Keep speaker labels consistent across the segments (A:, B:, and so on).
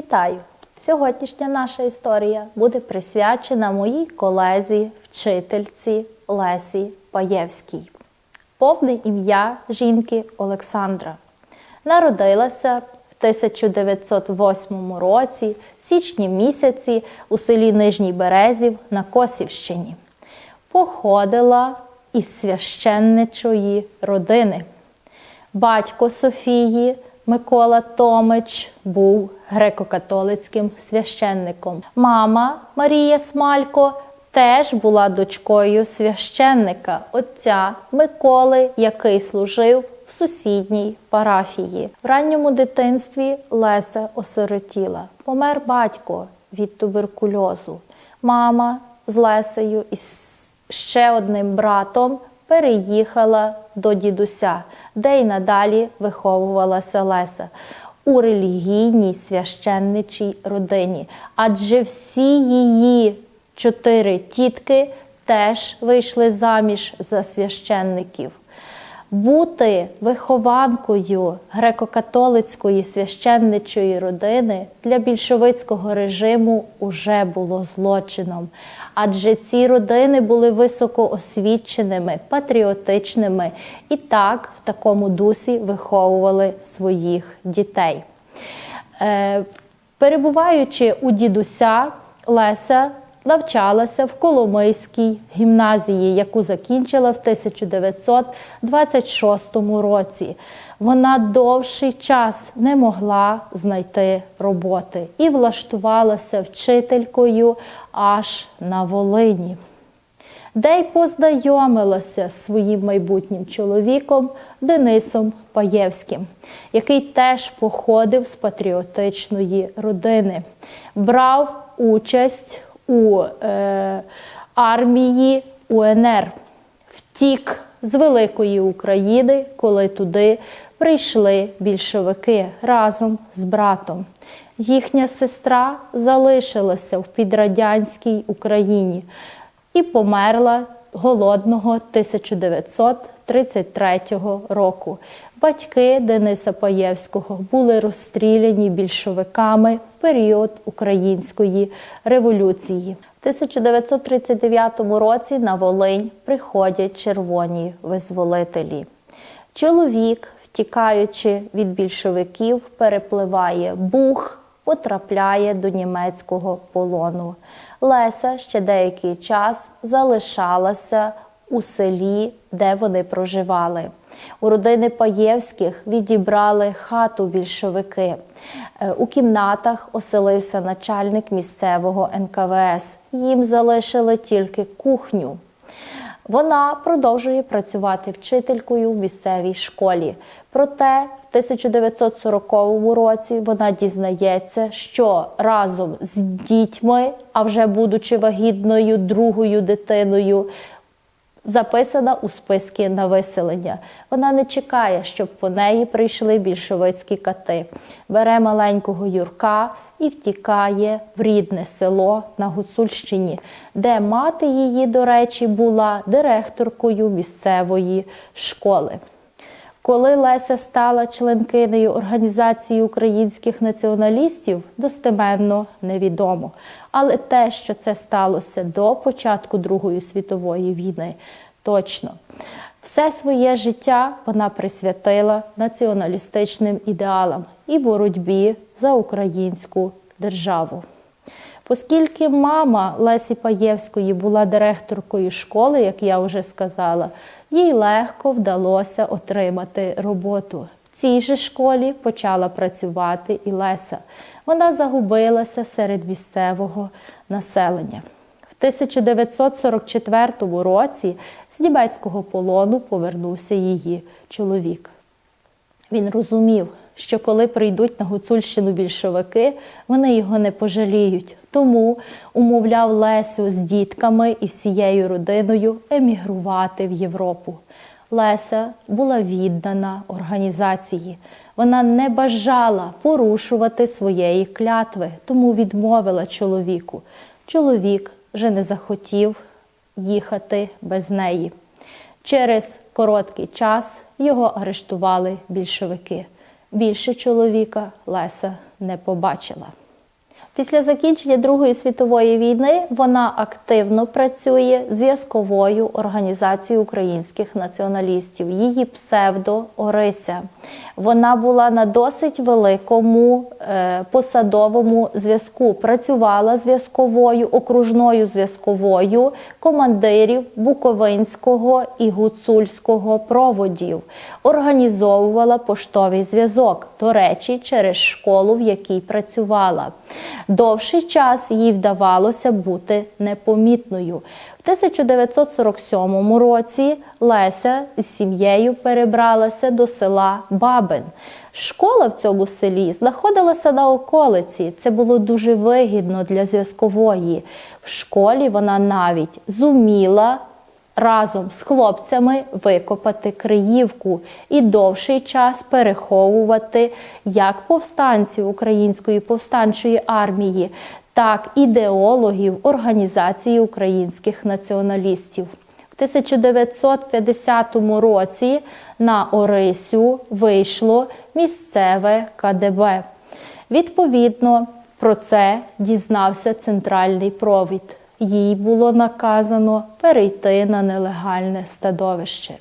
A: Вітаю! Сьогоднішня наша історія буде присвячена моїй колезі, вчительці Лесі Паєвській. Повне ім'я жінки Олександра. Народилася в 1908 році, в січні місяці у селі Нижній Березів на Косівщині. Походила із священничої родини. Батько Софії Микола Томич був греко-католицьким священником. Мама Марія Смалько теж була дочкою священника, отця Миколи, який служив в сусідній парафії. В ранньому дитинстві Леся осиротіла. Помер батько від туберкульозу. Мама з Лесею із ще одним братом переїхала до дідуся, де й надалі виховувалася Леся у релігійній священничій родині. Адже всі її чотири тітки теж вийшли заміж за священників. Бути вихованкою греко-католицької священничої родини для більшовицького режиму уже було злочином, адже ці родини були високоосвіченими, патріотичними і так в такому дусі виховували своїх дітей. Е, перебуваючи у дідуся, Леся навчалася в Коломийській гімназії, яку закінчила в 1926 році. Вона довший час не могла знайти роботи і влаштувалася вчителькою аж на Волині, де й познайомилася з своїм майбутнім чоловіком Денисом Паєвським, який теж походив з патріотичної родини, брав участь у е, армії УНР, втік з великої України, коли туди прийшли більшовики разом з братом. Їхня сестра залишилася в підрадянській Україні і померла голодного 1933 року. Батьки Дениса Паєвського були розстріляні більшовиками в період Української революції. В 1939 році на Волинь приходять червоні визволителі. Чоловік, втікаючи від більшовиків, перепливає Буг, потрапляє до німецького полону. Леся ще деякий час залишалася у селі, де вони проживали. У родини Паєвських відібрали хату більшовики. Е, У кімнатах оселився начальник місцевого НКВС. Їм залишили тільки кухню. Вона продовжує працювати вчителькою в місцевій школі. Проте в 1940 році вона дізнається, що разом з дітьми, а вже будучи вагітною другою дитиною, записана у списки на виселення. Вона не чекає, щоб по неї прийшли більшовицькі кати. Бере маленького Юрка і втікає в рідне село на Гуцульщині, де мати її, до речі, була директоркою місцевої школи. Коли Леся стала членкинею Організації українських націоналістів, достеменно невідомо. Але те, що це сталося до початку Другої світової війни, точно. Все своє життя вона присвятила націоналістичним ідеалам і боротьбі за українську державу. Оскільки мама Лесі Паєвської була директоркою школи, як я вже сказала, їй легко вдалося отримати роботу. В цій же школі почала працювати і Леся. Вона загубилася серед місцевого населення. В 1944 році з німецького полону повернувся її чоловік. Він розумів, що коли прийдуть на Гуцульщину більшовики, вони його не пожаліють. Тому умовляв Лесю з дітками і всією родиною емігрувати в Європу. Леся була віддана організації. Вона не бажала порушувати своєї клятви, тому відмовила чоловіку. Чоловік вже не захотів їхати без неї. Через короткий час його арештували більшовики. Більше чоловіка Леся не побачила. Після закінчення Другої світової війни вона активно працює зв'язковою організацією українських націоналістів. Її псевдо Орися. Вона була на досить великому е, посадовому зв'язку. Працювала зв'язковою, окружною зв'язковою командирів Буковинського і Гуцульського проводів. Організовувала поштовий зв'язок. До речі, через школу, в якій працювала. Довший час їй вдавалося бути непомітною. В 1947 році Леся з сім'єю перебралася до села Бабин. Школа в цьому селі знаходилася на околиці. Це було дуже вигідно для зв'язкової. В школі вона навіть зуміла разом з хлопцями викопати Криївку і довший час переховувати як повстанців Української повстанчої армії, так ідеологів Організації українських націоналістів. В 1950 році на Орисю вийшло місцеве КДБ. Відповідно, про це дізнався центральний провід. Їй було наказано перейти на нелегальне стадовище.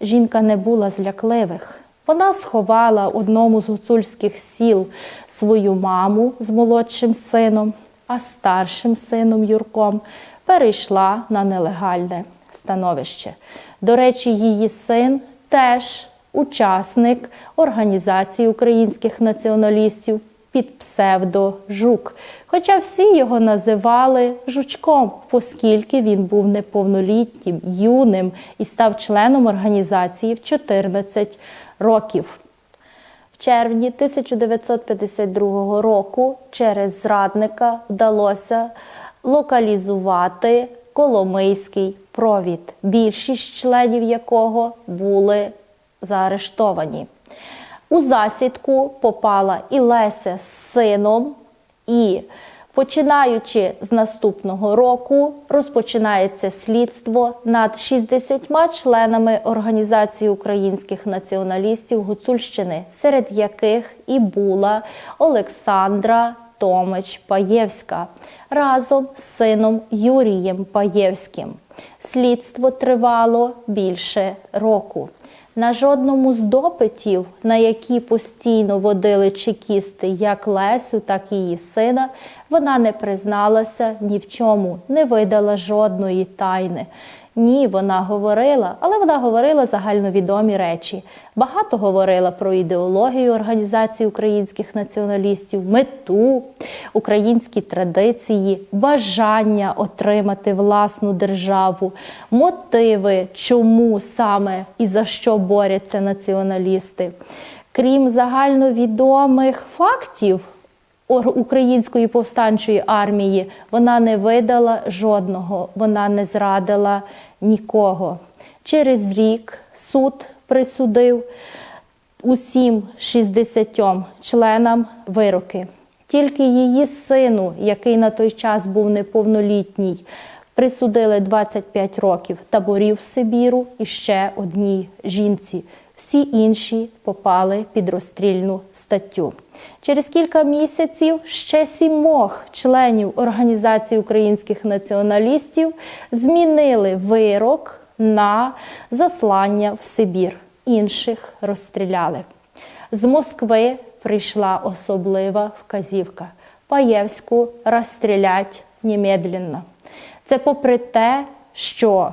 A: Жінка не була злякливих. Вона сховала одному з гуцульських сіл свою маму з молодшим сином, а старшим сином Юрком перейшла на нелегальне становище. До речі, її син теж учасник організації українських націоналістів під псевдо Жук. Хоча всі його називали жучком, оскільки він був неповнолітнім, юним і став членом організації в 14 років. В червні 1952 року через зрадника вдалося локалізувати Коломийський провід, більшість членів якого були заарештовані. У засідку попала і Леся з сином, і починаючи з наступного року, розпочинається слідство над 60 членами Організації українських націоналістів Гуцульщини, серед яких і була Олександра Томич Паєвська разом з сином Юрієм Паєвським. Слідство тривало більше року. На жодному з допитів, на які постійно водили чекісти як Лесю, так і її сина, вона не призналася ні в чому, не видала жодної тайни. Ні, вона говорила, але вона говорила загальновідомі речі. Багато говорила про ідеологію організації українських націоналістів, мету, українські традиції, бажання отримати власну державу, мотиви, чому саме і за що борються націоналісти. Крім загальновідомих фактів, Української повстанчої армії вона не видала жодного, вона не зрадила нікого. Через рік суд присудив усім 60 членам вироки. Тільки її сину, який на той час був неповнолітній, присудили 25 років таборів в Сибіру і ще одній жінці. Всі інші попали під розстрільну статтю. Через кілька місяців ще сімох членів Організації українських націоналістів змінили вирок на заслання в Сибір. Інших розстріляли. З Москви прийшла особлива вказівка. Паєвську розстрілять немедленно. Це попри те, що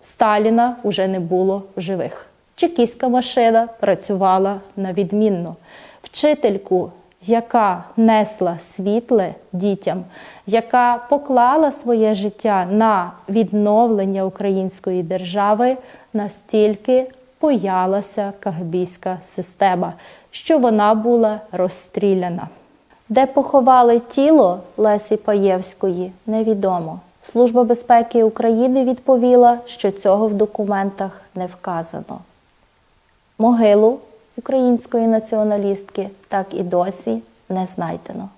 A: Сталіна вже не було в живих. Чекістська машина працювала на відмінно. Вчительку, яка несла світле дітям, яка поклала своє життя на відновлення української держави, настільки боялася кагбійська система, що вона була розстріляна. Де поховали тіло Лесі Паєвської, невідомо. Служба безпеки України відповіла, що цього в документах не вказано. Могилу української націоналістки так і досі не знайдено.